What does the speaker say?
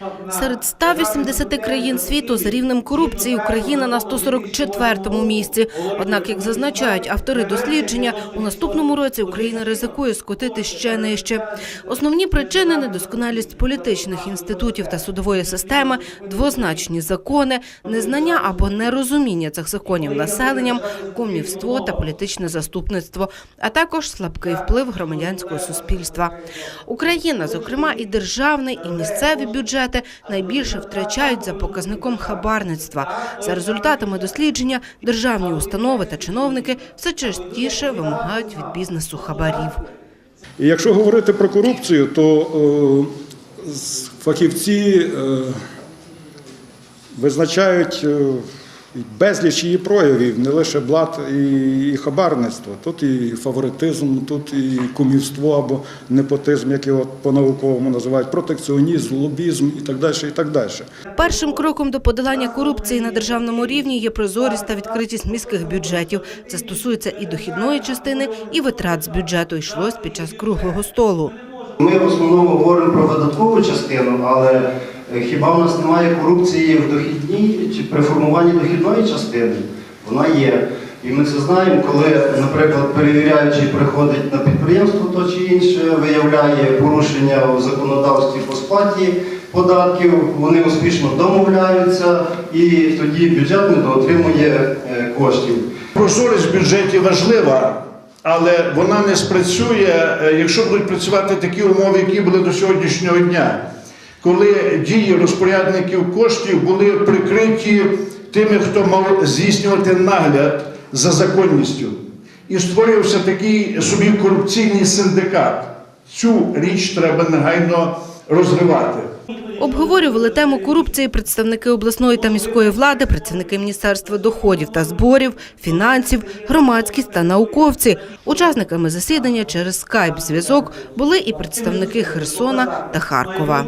Help. Серед 180 країн світу за рівнем корупції Україна на 144-му місці. Однак, як зазначають автори дослідження, у наступному році Україна ризикує скотити ще нижче. Основні причини – недосконалість політичних інститутів та судової системи, двозначні закони, незнання або нерозуміння цих законів населенням, кумівство та політичне заступництво, а також слабкий вплив громадянського суспільства. Україна, зокрема, і державний, і місцеві бюджети найбільше втрачають за показником хабарництва. За результатами дослідження, державні установи та чиновники все частіше вимагають від бізнесу хабарів. Якщо говорити про корупцію, то е, фахівці е, визначають е, безліч її проявів, не лише блат і, і хабарництво. Тут і фаворитизм, тут і кумівство або непотизм, як його по-науковому називають, протекціонізм, лобізм і так далі. І так далі. Першим кроком до подолання корупції на державному рівні є прозорість та відкритість міських бюджетів. Це стосується і дохідної частини, і витрат з бюджету. Йшлось під час круглого столу. Ми в основному говоримо про видаткову частину, але хіба в нас немає корупції в дохідній чи при формуванні дохідної частини? Вона є. І ми це знаємо, коли, наприклад, перевіряючий приходить на підприємство то чи інше, виявляє порушення в законодавстві по сплаті податків, вони успішно домовляються, і тоді бюджет не отримує е, коштів. Прозорість в бюджеті важлива, але вона не спрацює, е, якщо будуть працювати такі умови, які були до сьогоднішнього дня, коли дії розпорядників коштів були прикриті тими, хто мав здійснювати нагляд за законністю. І створився такий собі корупційний синдикат. Цю річ треба негайно розривати. Обговорювали тему корупції представники обласної та міської влади, працівники Міністерства доходів та зборів, фінансів, громадськість та науковці. Учасниками засідання через скайп-зв'язок були і представники Херсона та Харкова.